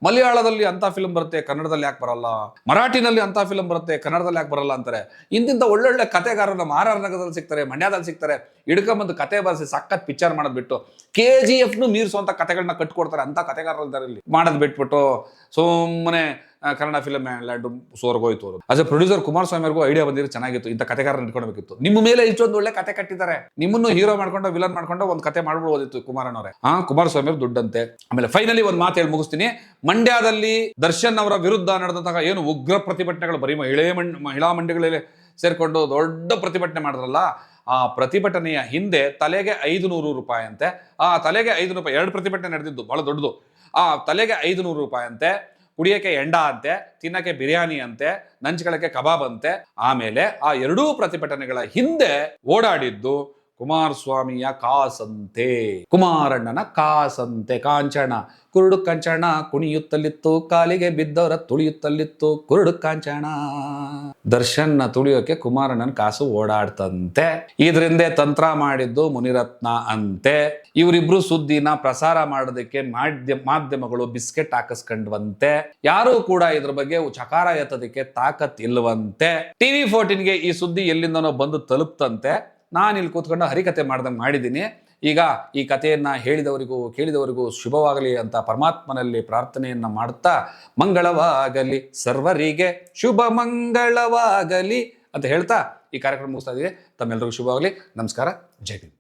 ಮಲಯಾಳದಲ್ಲಿ ಅಂತ ಫಿಲ್ಮ್ ಬರುತ್ತೆ, ಕನ್ನಡದಲ್ಲಿ ಯಾಕೆ ಬರಲ್ಲ? ಮರಾಠಿನಲ್ಲಿ ಅಂತ ಫಿಲ್ಮ್ ಬರುತ್ತೆ, ಕನ್ನಡದಲ್ಲಿ ಯಾಕೆ ಬರಲ್ಲ ಅಂತಾರೆ? ಇಂತಿಂತ ಒಳ್ಳೊಳ್ಳೆ ಕಥೆಗಾರರು ನಮ್ಮ ಆರ್ ಆರ್ ನಗರದಲ್ಲಿ ಸಿಗ್ತಾರೆ, ಮಂಡ್ಯದಲ್ಲಿ ಸಿಗ್ತಾರೆ. ಹಿಡ್ಕೊಂಬಂದು ಕತೆ ಬರೆಸಿ ಸಖತ್ ಪಿಕ್ಚರ್ ಮಾಡೋದ್ ಬಿಟ್ಟು ಕೆ ಜಿ ಎಫ್ ನು ಮೀರಿಸುವಂತ ಕತೆಗಳನ್ನ ಕಟ್ಕೊಡ್ತಾರೆ ಅಂತ ಕತೆಗಾರರು ಇದ್ದಾರೆ ಇಲ್ಲಿ. ಮಾಡೋದ್ ಬಿಟ್ಬಿಟ್ಟು ಸುಮ್ಮನೆ ಕನ್ನಡ ಫಿಲಮ್ ಲ್ಯಾಂಡ್ ಸೋರ್ಗೋಯ್ತು ಅವರು. ಅದೇ ಪ್ರೊಡ್ಯೂಸರ್ ಕುಮಾರಸ್ವಾಮಿ ಅವ್ರಿಗೂ ಐಡಿಯಾ ಬಂದಿರೋ ಚೆನ್ನಾಗಿತ್ತು. ಇಂಥ ಕತೆಗಾರನ ಇಟ್ಕೊಳ್ಬೇಕಿತ್ತು. ನಿಮ್ಮ ಮೇಲೆ ಇಷ್ಟೊಂದು ಒಳ್ಳೆ ಕತೆ ಕಟ್ಟಿದ್ದಾರೆ. ನಿಮ್ಮನ್ನು ಹೀರೋ ಮಾಡ್ಕೊಂಡು ವಿಲನ್ ಮಾಡ್ಕೊಂಡು ಒಂದು ಕತೆ ಮಾಡ್ಬಿಡ್ಬೋದಿತ್ತು ಕುಮಾರಣ್ಣವರೇ ಹಾ ಕುಮಾರಸ್ವಾಮಿ ಅವ್ರು ದುಡ್ಡಂತೆ. ಆಮೇಲೆ ಫೈನಲಿ ಒಂದು ಮಾತು ಹೇಳಿ ಮುಗಿಸ್ತೀನಿ. ಮಂಡ್ಯದಲ್ಲಿ ದರ್ಶನ್ ಅವರ ವಿರುದ್ಧ ನಡೆದಂತಹ ಏನು ಉಗ್ರ ಪ್ರತಿಭಟನೆಗಳು, ಬರೀ ಮಹಿಳೆ ಮಹಿಳಾ ಮಂಡಿಗಳಲ್ಲಿ ಸೇರ್ಕೊಂಡು ದೊಡ್ಡ ಪ್ರತಿಭಟನೆ ಮಾಡಿದ್ರಲ್ಲ ಆ ಪ್ರತಿಭಟನೆಯ ಹಿಂದೆ ತಲೆಗೆ ಐದು ನೂರು ರೂಪಾಯಿ ಅಂತೆ ಆ ತಲೆಗೆ ಐದು ರೂಪಾಯಿ, ಎರಡು ಪ್ರತಿಭಟನೆ ನಡೆದಿದ್ದು ಬಹಳ ದೊಡ್ಡದು. ಆ ತಲೆಗೆ ಐದು ನೂರು ರೂಪಾಯಿ ಅಂತೆ ಕುಡಿಯಕ್ಕೆ ಎಂಡ ಅಂತೆ, ತಿನ್ನಕ್ಕೆ ಬಿರಿಯಾನಿ ಅಂತೆ ನಂಚ್ಗಳಕ್ಕೆ ಕಬಾಬ್ ಅಂತೆ, ಆಮೇಲೆ ಆ ಎರಡೂ ಪ್ರತಿಭಟನೆಗಳ ಹಿಂದೆ ಓಡಾಡಿದ್ದು ಕುಮಾರಸ್ವಾಮಿಯ ಕಾಸಂತೆ, ಕುಮಾರಣ್ಣನ ಕಾಸಂತೆ, ಕಾಂಚಣ ಕುರುಡು ಕಾಂಚಣ ಕುಣಿಯುತ್ತಲಿತ್ತು, ಕಾಲಿಗೆ ಬಿದ್ದವರ ತುಳಿಯುತ್ತಲಿತ್ತು, ಕುರುಡು ಕಾಂಚಣ. ದರ್ಶನ್ನ ತುಳಿಯೋಕೆ ಕುಮಾರಣ್ಣನ ಕಾಸು ಓಡಾಡ್ತಂತೆ. ಇದರಿಂದ ತಂತ್ರ ಮಾಡಿದ್ದು ಮುನಿರತ್ನ ಅಂತೆ. ಇವರಿಬ್ರು ಸುದ್ದಿನ ಪ್ರಸಾರ ಮಾಡೋದಕ್ಕೆ ಮಾಧ್ಯ, ಮಾಧ್ಯಮಗಳು ಬಿಸ್ಕೆಟ್ ಹಾಕಿಸ್ಕೊಂಡ್ವಂತೆ. ಯಾರು ಕೂಡ ಇದ್ರ ಬಗ್ಗೆ ಚಕಾರ ಎತ್ತೋದಕ್ಕೆ ತಾಕತ್ ಇಲ್ವಂತೆ. ಟಿವಿ ಫೋರ್ಟೀನ್ಗೆ ಈ ಸುದ್ದಿ ಎಲ್ಲಿಂದನೋ ಬಂದು ತಲುಪ್ತಂತೆ. ನಾನು ಇಲ್ಲಿ ಕೂತ್ಕೊಂಡು ಹರಿಕತೆ ಮಾಡ್ದಂಗೆ ಮಾಡಿದ್ದೀನಿ. ಈಗ ಈ ಕಥೆಯನ್ನು ಹೇಳಿದವರಿಗೂ, ಕೇಳಿದವರಿಗೂ ಶುಭವಾಗಲಿ ಅಂತ ಪರಮಾತ್ಮನಲ್ಲಿ ಪ್ರಾರ್ಥನೆಯನ್ನು ಮಾಡ್ತಾ, ಮಂಗಳವಾಗಲಿ, ಸರ್ವರಿಗೆ ಶುಭ ಮಂಗಳವಾಗಲಿ ಅಂತ ಹೇಳ್ತಾ ಈ ಕಾರ್ಯಕ್ರಮ ಮುಗಿಸ್ತಾ ಇದ್ದೀವಿ. ತಮ್ಮೆಲ್ಲರಿಗೂ ಶುಭವಾಗಲಿ. ನಮಸ್ಕಾರ. ಜೈ ಭೀಮ್.